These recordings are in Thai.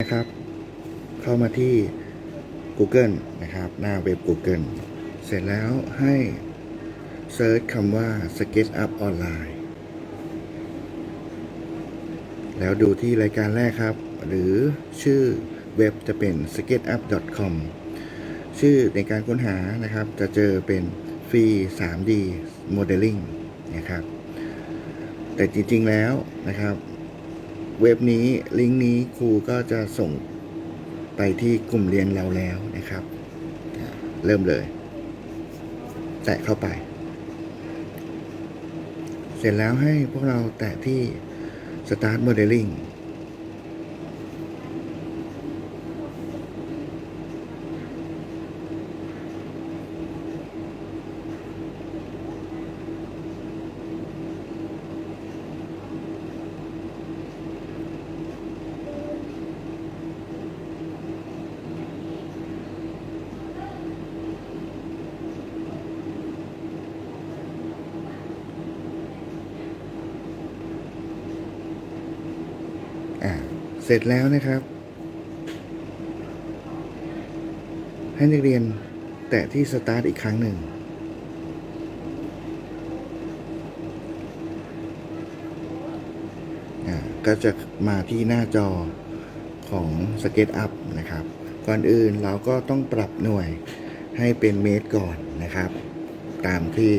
นะครับ เข้ามาที่ Google นะครับ หน้าเว็บ Google เสร็จแล้วให้เซิร์ชคำว่า SketchUp ออนไลน์แล้วดูที่รายการแรกครับ หรือชื่อเว็บจะเป็น sketchup.com ชื่อในการค้นหานะครับ จะเจอเป็นฟรี 3D Modeling นะครับ แต่จริงๆแล้วนะครับ เว็บนี้ลิงก์นี้ครูก็จะส่งไปที่กลุ่มเรียนเราแล้วนะครับ เริ่มเลย แตะเข้าไป เสร็จแล้วให้พวกเราแตะที่ Start Modeling อ่าเสร็จแล้วนะครับ ให้นักเรียนแตะที่ Start อีกครั้งหนึ่ง ก็จะมาที่หน้าจอของ SketchUp นะครับ ก่อนอื่นเราก็ต้องปรับหน่วยให้เป็นเมตรก่อนนะครับ ตามที่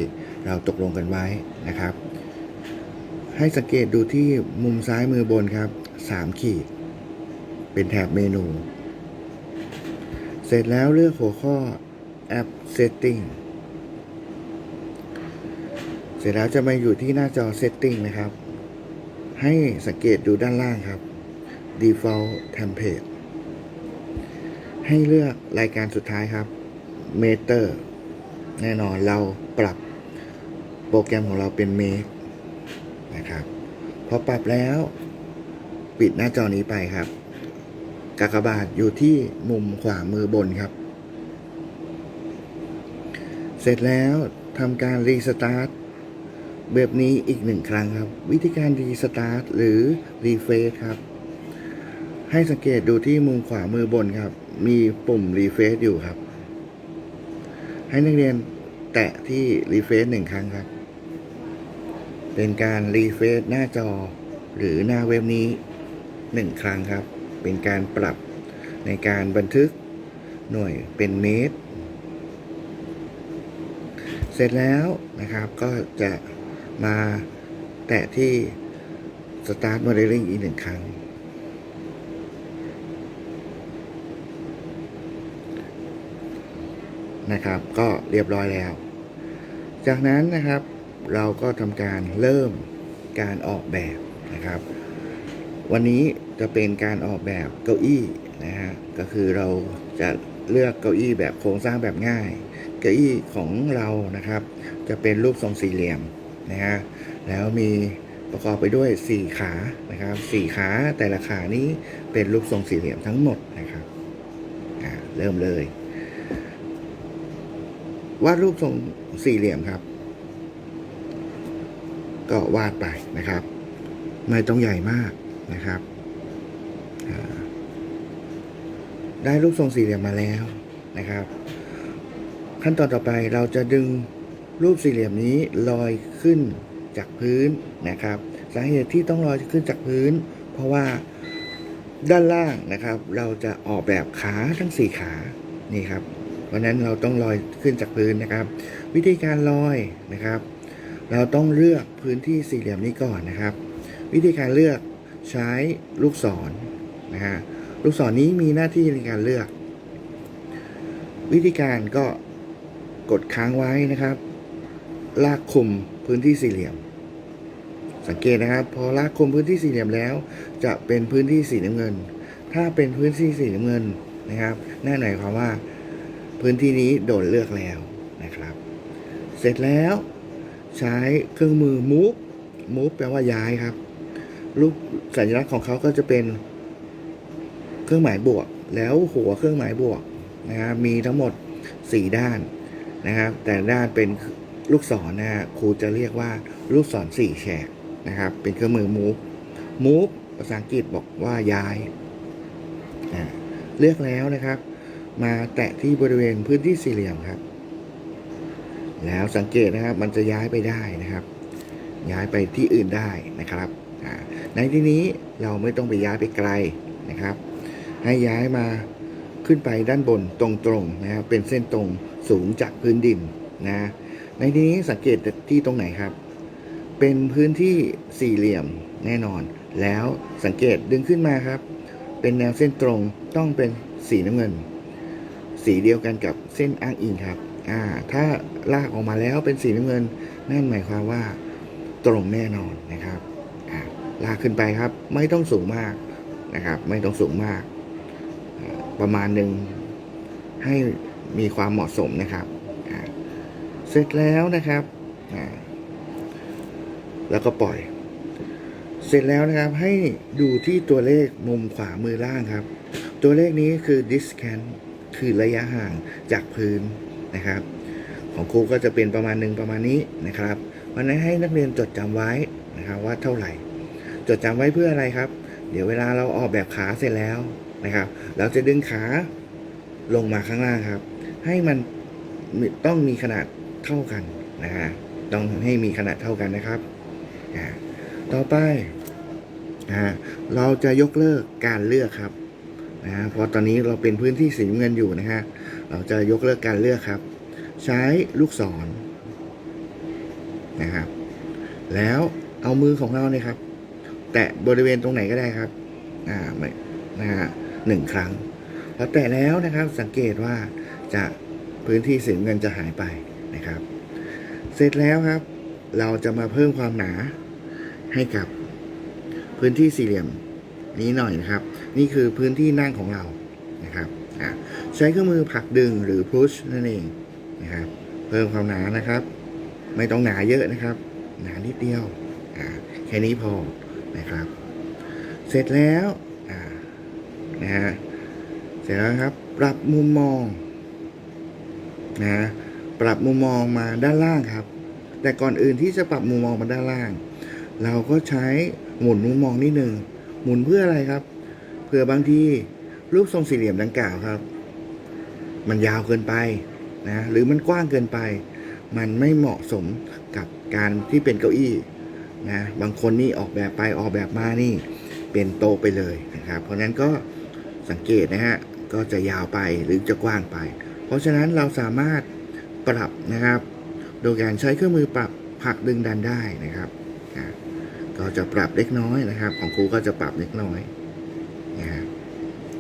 เราตกลงกันไว้นะครับ ให้สังเกตดูที่มุมซ้ายมือบนครับ 3 ขีด เป็นแถบเมนู เสร็จแล้วเลือกหัวข้อ App Setting เสร็จแล้วจะมาอยู่ที่หน้าจอ Setting นะครับ ให้สังเกตดูด้านล่างครับ Default Template ให้เลือกรายการสุดท้ายครับ Meter แน่นอนเราปรับโปรแกรมของเราเป็น Make นะครับ พอปรับแล้ว ปิดหน้าจอนี้ไปครับ กากบาทอยู่ที่มุมขวามือบนครับ เสร็จแล้วทำการรีสตาร์ทแบบนี้อีกหนึ่งครั้งครับ วิธีการรีสตาร์ทหรือรีเฟซครับ ให้สังเกตดูที่มุมขวามือบนครับ มีปุ่มรีเฟซอยู่ครับ ให้นักเรียนแตะที่รีเฟซหนึ่งครั้งครับ เป็นการรีเฟซหน้าจอหรือหน้าเว็บนี้ หนึ่งครั้งครับ เป็นการปรับในการบันทึกหน่วยเป็นเมตร เสร็จแล้วนะครับก็จะมาแตะที่ Start Modeling อีกหนึ่งครั้ง นะครับ ก็เรียบร้อยแล้ว จากนั้นนะครับเราก็ทำการเริ่มการออกแบบนะครับ วันนี้จะเป็นการออกแบบเก้าอี้นะฮะก็คือเราจะเลือกเก้าอี้แบบโครงสร้างแบบง่าย เก้าอี้ของเรานะครับ จะเป็นรูปทรงสี่เหลี่ยมนะฮะแล้วมีประกอบไปด้วย 4 ขานะครับ4ขาแต่ละขานี้เป็นรูปทรงสี่เหลี่ยมทั้งหมดนะครับอ่าเริ่มเลยวาดรูปทรงสี่เหลี่ยมครับ ก็วาดไปนะครับ ไม่ต้องใหญ่มาก นะครับ ได้รูปทรงสี่เหลี่ยมมาแล้วนะครับ ขั้นตอนต่อไปเราจะดึงรูปสี่เหลี่ยมนี้ลอยขึ้นจากพื้นนะครับ สาเหตุที่ต้องลอยขึ้นจากพื้น เพราะว่าด้านล่างนะครับ เราจะออกแบบขาทั้งสี่ขานี่ครับเพราะนั้นเราต้องลอยขึ้นจากพื้นนะครับ วิธีการลอยนะครับ เราต้องเลือกพื้นที่สี่เหลี่ยมนี้ก่อนนะครับ วิธีการเลือก ใช้ลูกศรนะฮะลูกศรนนี้มีหน้าที่ในการเลือก วิธีการก็กดค้างไว้นะครับ ลากคุมพื้นที่สี่เหลี่ยม สังเกตนะครับ พอลากคุมพื้นที่สี่เหลี่ยมแล้ว จะเป็นพื้นที่สีน้ำเงิน ถ้าเป็นพื้นที่สีน้ำเงินนะครับนั่นหมายความว่าพื้นที่นี้โดนเลือกแล้วนะครับ เสร็จแล้วใช้เครื่องมือ move move แปลว่าย้ายครับ รูปสัญลักษณ์ของเขาก็จะเป็นเครื่องหมายบวก แล้วหัวเครื่องหมายบวกนะครับมีทั้งหมด 4 ด้านนะครับ แต่ด้านเป็นลูกศรนะฮะครูจะเรียกว่าลูกศรสี่แฉกนะครับ เป็นเครื่องมือ move move ภาษาอังกฤษบอกว่าย้ายเลือกแล้วนะครับ มาแตะที่บริเวณพื้นที่สี่เหลี่ยมครับ แล้วสังเกตนะครับ มันจะย้ายไปได้นะครับ ย้ายไปที่อื่นได้นะครับ ในที่นี้เราไม่ต้องไปย้ายไปไกลนะครับ ให้ย้ายมาขึ้นไปด้านบนตรงๆนะครับเป็นเส้นตรงสูงจากพื้นดินนะในที่นี้สังเกตที่ตรงไหนครับ เป็นพื้นที่สี่เหลี่ยมแน่นอน แล้วสังเกตดึงขึ้นมาครับ เป็นแนวเส้นตรงต้องเป็นสีน้ำเงิน สีเดียวกันกับเส้นอ้างอิงครับอ่าถ้าลากออกมาแล้วเป็นสีน้ำเงินนั่นหมายความว่าตรงแน่นอนนะครับ ลากขึ้นไปครับ ไม่ต้องสูงมากนะครับ ไม่ต้องสูงมาก ประมาณหนึ่งให้มีความเหมาะสมนะครับเสร็จแล้วนะครับแล้วก็ปล่อย เสร็จแล้วนะครับให้ดูที่ตัวเลขมุมขวามือล่างครับ ตัวเลขนี้คือ distance คือระยะห่างจากพื้นนะครับ ของครูก็จะเป็นประมาณหนึ่งประมาณนี้นะครับวันนั้นให้นักเรียนจดจำไว้นะครับว่าเท่าไหร่ จดจำไว้เพื่ออะไรครับ เดี๋ยวเวลาเราออกแบบขาเสร็จแล้วนะครับ เราจะดึงขาลงมาข้างล่างครับ ให้มันต้องมีขนาดเท่ากันนะฮะต้องให้มีขนาดเท่ากันนะครับ ต่อไปเราจะยกเลิกการเลือกครับนะเพราะตอนนี้เราเป็นพื้นที่สีเงินอยู่นะฮะ เราจะยกเลิกการเลือกครับ ใช้ลูกศรนะครับ แล้วเอามือของเราเนี่ยครับ แตะบริเวณตรงไหนก็ได้ครับ อ่าไม่นะฮะหนึ่งครั้งพอแตะแล้วนะครับสังเกตว่าจะพื้นที่สีเงินจะหายไปนะครับ เสร็จแล้วครับ เราจะมาเพิ่มความหนาให้กับพื้นที่สี่เหลี่ยมนี้หน่อยนะครับ นี่คือพื้นที่นั่งของเรานะครับใช้เครื่องมือผลักดึงหรือ push นั่นเองนะครับ เพิ่มความหนานะครับ ไม่ต้องหนาเยอะนะครับ หนานิดเดียวแค่นี้พอ นะครับ เสร็จแล้วนะฮะเสร็จแล้วครับ ปรับมุมมองนะฮะปรับมุมมองมาด้านล่างครับ แต่ก่อนอื่นที่จะปรับมุมมองมาด้านล่าง เราก็ใช้หมุนมุมมองนิดหนึ่งหมุนเพื่ออะไรครับเพื่อบางทีรูปทรงสี่เหลี่ยมดังกล่าวครับ มันยาวเกินไปนะหรือมันกว้างเกินไป มันไม่เหมาะสมกับการที่เป็นเก้าอี้ นะบางคนนี่ออกแบบไปออกแบบมานี่เป็นโตไปเลยนะครับ เพราะนั้นก็สังเกตนะฮะก็จะยาวไปหรือจะกว้างไป เพราะฉะนั้นเราสามารถปรับนะครับ โดยการใช้เครื่องมือปรับผักดึงดันได้นะครับอ่าก็จะปรับเล็กน้อยนะครับ ของครูก็จะปรับเล็กน้อยนะ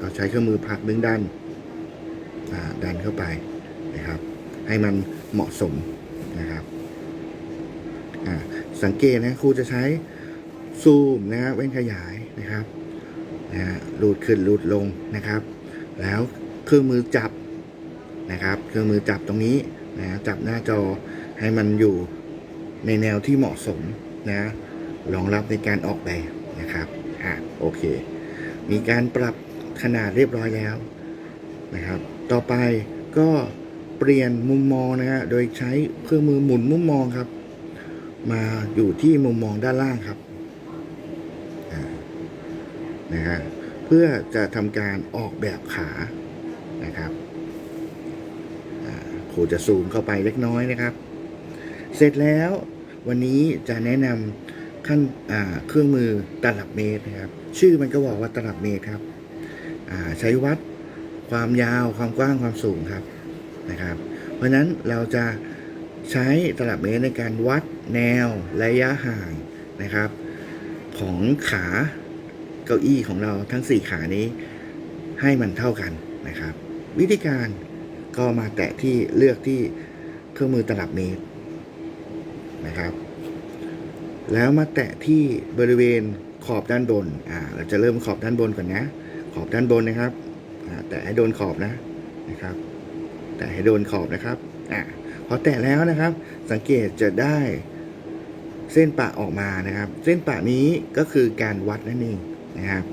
ก็ใช้เครื่องมือผักดึงดันดันเข้าไปนะครับ ให้มันเหมาะสมนะครับ สังเกตนะครูจะใช้ซูมนะฮะเว้นขยายนะครับนะฮะรูดขึ้นรูดลงนะครับ แล้วเครื่องมือจับนะครับ เครื่องมือจับตรงนี้นะจับหน้าจอให้มันอยู่ในแนวที่เหมาะสมนะรองรับในการออกแบบนะครับอะโอเค มีการปรับขนาดเรียบร้อยแล้วนะครับ ต่อไปก็เปลี่ยนมุมมองนะฮะโดยใช้เครื่องมือหมุนมุมมองครับ มาอยู่ที่มุมมองด้านล่างครับนะฮะเพื่อจะทำการออกแบบขานะครับครูจะซูมเข้าไปเล็กน้อยนะครับ เสร็จแล้ววันนี้จะแนะนำขั้นอ่าเครื่องมือตลับเมตรนะครับ ชื่อมันก็บอกว่าตลับเมตรครับอ่าใช้วัดความยาวความกว้างความสูงครับนะครับ เพราะนั้นเราจะใช้ตลับเมตรในการวัด แนวระยะห่างนะครับ ของขาเก้าอี้ของเราทั้ง 4 ขานี้ให้มันเท่ากันนะครับ วิธีการก็มาแตะที่เลือกที่เครื่องมือตลับเมตรนะครับ แล้วมาแตะที่บริเวณขอบด้านบนอ่าเราจะเริ่มขอบด้านบนก่อนนะ ขอบด้านบนนะครับอ่าแตะให้โดนขอบนะนะครับ แตะให้โดนขอบนะครับอ่าพอแตะแล้วนะครับ สังเกตจะได้ เส้นปะออกมานะครับ เส้นปะนี้ก็คือการวัดนั่นเองนะครับ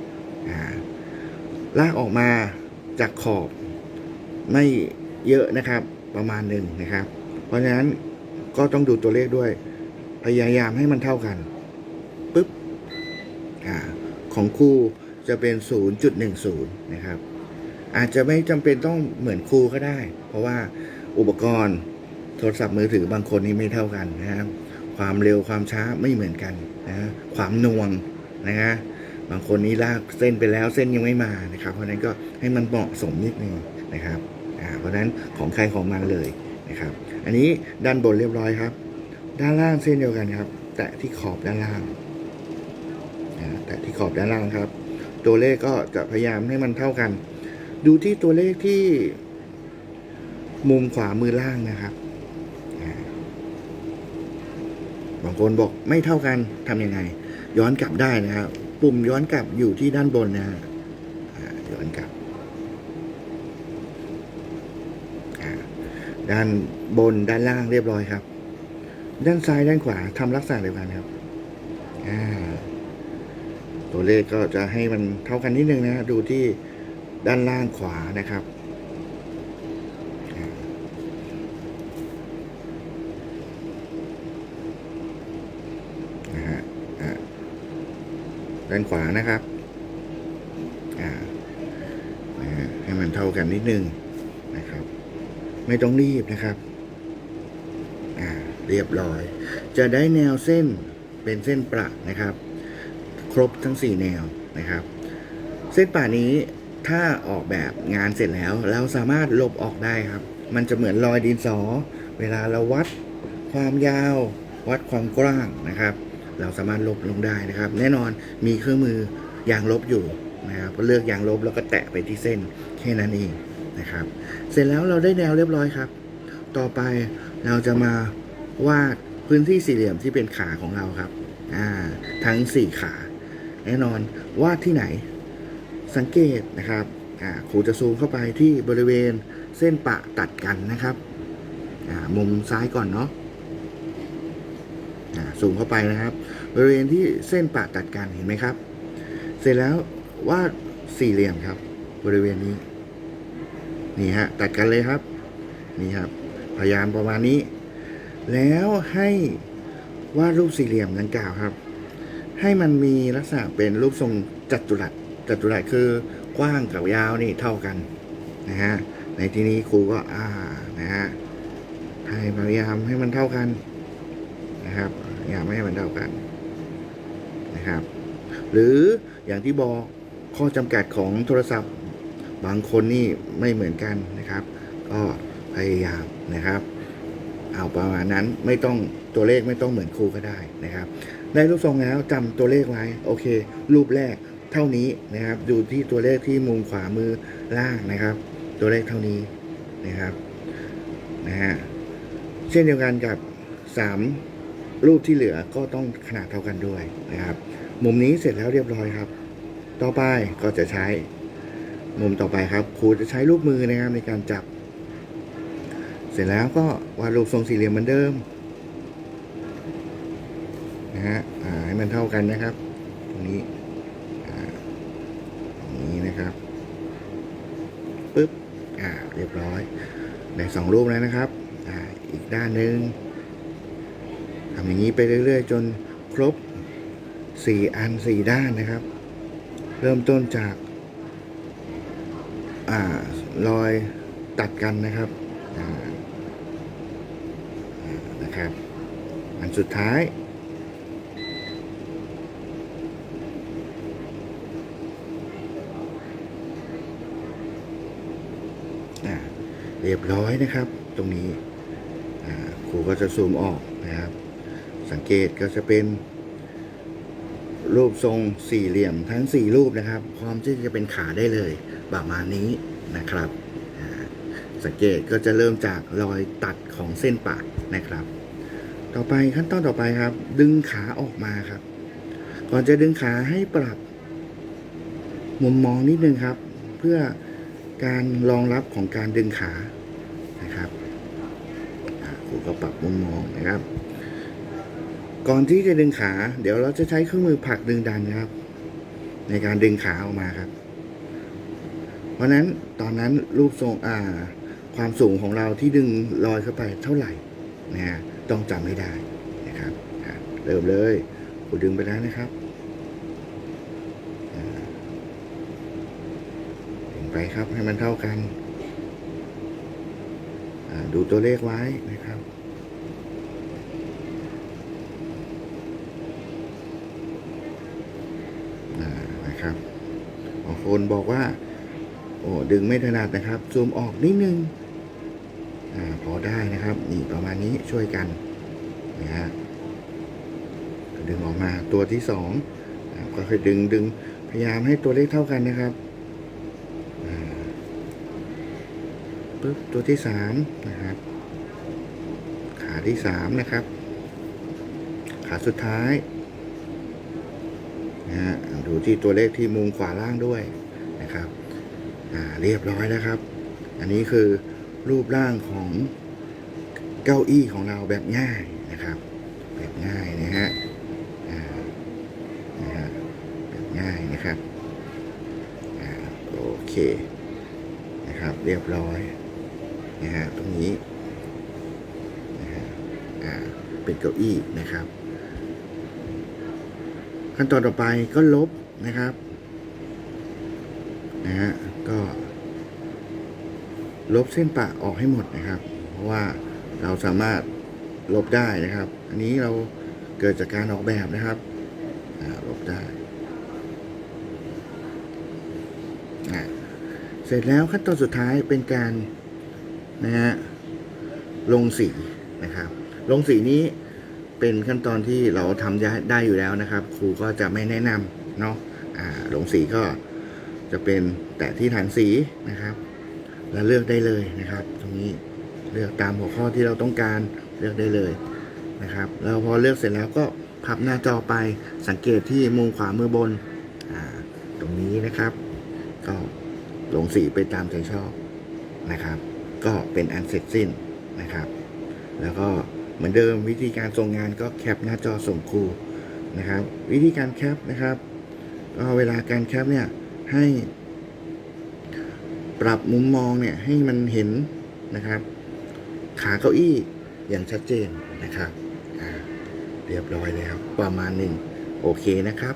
ลากออกมาจากขอบไม่เยอะนะครับประมาณหนึ่งนะครับ เพราะฉะนั้นก็ต้องดูตัวเลขด้วย พยายามให้มันเท่ากันปุ๊บอของครูจะเป็น 0.10 นะครับ อาจจะไม่จำเป็นต้องเหมือนครูก็ได้ เพราะว่าอุปกรณ์โทรศัพท์มือถือบางคนนี่ไม่เท่ากันนะครับ ความเร็วความช้าไม่เหมือนกันนะความนวงนะฮะบางคนนี่ลากเส้นไปแล้วเส้นยังไม่มานะครับ เพราะนั้นก็ให้มันเหมาะสมนิดนึงนะครับเพราะฉะนั้นของใครของมันเลยนะครับ อันนี้ด้านบนเรียบร้อยครับ ด้านล่างเส้นเดียวกันครับ แตะที่ขอบด้านล่างแตะที่ขอบด้านล่างครับ ตัวเลขก็จะพยายามให้มันเท่ากัน ดูที่ตัวเลขที่มุมขวามือล่างนะครับ บางคนบอกไม่เท่ากันทำยังไง ย้อนกลับได้นะครับ ปุ่มย้อนกลับอยู่ที่ด้านบนนะฮะย้อนกลับด้านบนด้านล่างเรียบร้อยครับ ด้านซ้ายด้านขวาทำลักษณะเดียวกันครับตัวเลขก็จะให้มันเท่ากันนิดนึงนะฮะดูที่ด้านล่างขวานะครับอ่านะฮะอ่า ด้านขวานะครับอ่าให้มันเท่ากันนิดนึงนะครับ ไม่ต้องรีบนะครับอ่าเรียบร้อย จะได้แนวเส้นเป็นเส้นประนะครับ ครบทั้งสี่แนวนะครับ เส้นป่านี้ถ้าออกแบบงานเสร็จแล้ว เราสามารถลบออกได้ครับ มันจะเหมือนรอยดินสอ เวลาเราวัดความยาว วัดความกว้างนะครับ เราสามารถลบลงได้นะครับ แน่นอนมีเครื่องมือยางลบอยู่นะครับเลือกยางลบแล้วก็แตะไปที่เส้นแค่นั้นเองนะครับ เสร็จแล้วเราได้แนวเรียบร้อยครับ ต่อไปเราจะมาวาดพื้นที่สี่เหลี่ยมที่เป็นขาของเราครับอ่าทั้งสี่ขา แน่นอนวาดที่ไหน สังเกตนะครับอ่าครูจะซูมเข้าไปที่บริเวณเส้นปะตัดกันนะครับอ่ามุมซ้ายก่อนเนาะ อ่าซูมเข้าไปนะครับ บริเวณที่เส้นปะตัดกันเห็นไหมครับ เสร็จแล้ววาดสี่เหลี่ยมครับ บริเวณนี้ นี่ฮะ ตัดกันเลยครับ นี่ครับ พยายามประมาณนี้ แล้วให้วาดรูปสี่เหลี่ยมดังกล่าวครับ ให้มันมีลักษณะเป็นรูปทรงจัตุรัสจัตุรัสคือกว้างกับยาวนี่เท่ากันนะฮะในที่นี้ครูก็อ่านะฮะให้พยายามให้มันเท่ากันนะครับ พยายามให้มันเท่ากันนะครับ หรืออย่างที่บอกข้อจำกัดของโทรศัพท์ บางคนนี่ไม่เหมือนกันนะครับ ก็พยายามนะครับเอาประมาณนั้นไม่ต้องตัวเลขไม่ต้องเหมือนครูก็ได้นะครับได้รูปทรงแล้วจำตัวเลขไว้โอเค รูปแรกเท่านี้นะครับดูที่ตัวเลขที่มุมขวามือล่างนะครับ ตัวเลขเท่านี้นะครับนะฮะเช่นเดียวกันกับสาม รูปที่เหลือก็ต้องขนาดเท่ากันด้วยนะครับ มุมนี้เสร็จแล้วเรียบร้อยครับ ต่อไปก็จะใช้ มุมต่อไปครับครูจะใช้รูปมือนะครับในการจับ เสร็จแล้วก็วาดรูปทรงสี่เหลี่ยมเหมือนเดิมนะฮะให้มันเท่ากันนะครับ ตรงนี้อ่าอย่างนี้นะครับปึ๊บอ่าเรียบร้อยได้สองรูปแล้วนะครับอ่าอีกด้านหนึ่ง อย่างนี้ไปเรื่อย ๆ จนครบสี่อันสี่ด้านนะครับ เริ่มต้นจากอ่ารอยตัดกันนะครับนะครับ อันสุดท้ายอ่าเรียบร้อยนะครับ ตรงนี้อ่าครูก็จะซูมออกนะครับ สังเกตก็จะเป็น รูปทรงสี่เหลี่ยมทั้งสี่รูปนะครับ พร้อมที่จะเป็นขาได้เลยประมาณนี้นะครับ สังเกตก็จะเริ่มจากรอยตัดของเส้นปากนะครับ ต่อไปขั้นตอนต่อไปครับ ดึงขาออกมาครับ ก่อนจะดึงขาให้ปรับ มุมมองนิดนึงครับ เพื่อการรองรับของการดึงขานะครับครูก็ปรับมุมมองนะครับ ก่อนที่จะดึงขา เดี๋ยวเราจะใช้เครื่องมือผลักดึงดันนะครับ ในการดึงขาออกมาครับ เพราะนั้นตอนนั้นรูปทรงอ่า ความสูงของเราที่ดึงลอยเข้าไปเท่าไหร่นะฮะต้องจำให้ได้นะครับเริ่มเลยกูดึงไปแล้วนะครับอ่าไปครับให้มันเท่ากัน ดูตัวเลขไว้นะครับ อ่านะครับบาง คนบอกว่า โอ้ดึงไม่ถนัดนะครับ ซูมออกนิดนึงอ่าพอได้นะครับ นี่ประมาณนี้ช่วยกันนะฮะดึงออกมาตัวที่สองก็ค่อยดึงดึงพยายามให้ตัวเลขเท่ากันนะครับปึ๊บตัวที่สามนะครับ ขาที่สามนะครับ ขาสุดท้าย นะฮะดูที่ตัวเลขที่มุมขวาล่างด้วยนะครับอ่าเรียบร้อยแล้วครับ อันนี้คือรูปร่างของเก้าอี้ของเราแบบง่ายนะครับ แบบง่ายนะฮะอ่านะฮะแบบง่ายนะครับอ่าโอเคนะครับ เรียบร้อยนะฮะตรงนี้นะฮะอ่าเป็นเก้าอี้นะครับ ขั้นตอนต่อไปก็ลบนะครับนะฮะก็ลบเส้นปะออกให้หมดนะครับ เพราะว่าเราสามารถลบได้นะครับ อันนี้เราเกิดจากการออกแบบนะครับลบได้เสร็จแล้วขั้นตอนสุดท้ายเป็นการนะฮะลงสีนะครับ ลงสีนี้ เป็นขั้นตอนที่เราทำได้ได้อยู่แล้วนะครับ ครูก็จะไม่แนะนำเนาะอ่าลงสีก็จะเป็นแต่ที่ฐานสีนะครับ แล้วเลือกได้เลยนะครับ ตรงนี้เลือกตามหัวข้อที่เราต้องการเลือกได้เลยนะครับแล้วพอเลือกเสร็จแล้วก็พับหน้าจอไปสังเกตที่มุมขวามือบนอ่าตรงนี้นะครับ ก็ลงสีไปตามใจชอบนะครับ ก็เป็นอันเสร็จสิ้นนะครับ แล้วก็ เหมือนเดิมวิธีการส่งงานก็แคปหน้าจอส่งครูนะครับ วิธีการแคปนะครับก็เวลาการแคปเนี่ยให้ปรับมุมมองเนี่ยให้มันเห็นนะครับ ขาเก้าอี้อย่างชัดเจนนะครับเรียบร้อยแล้วประมาณหนึ่งโอเคนะครับ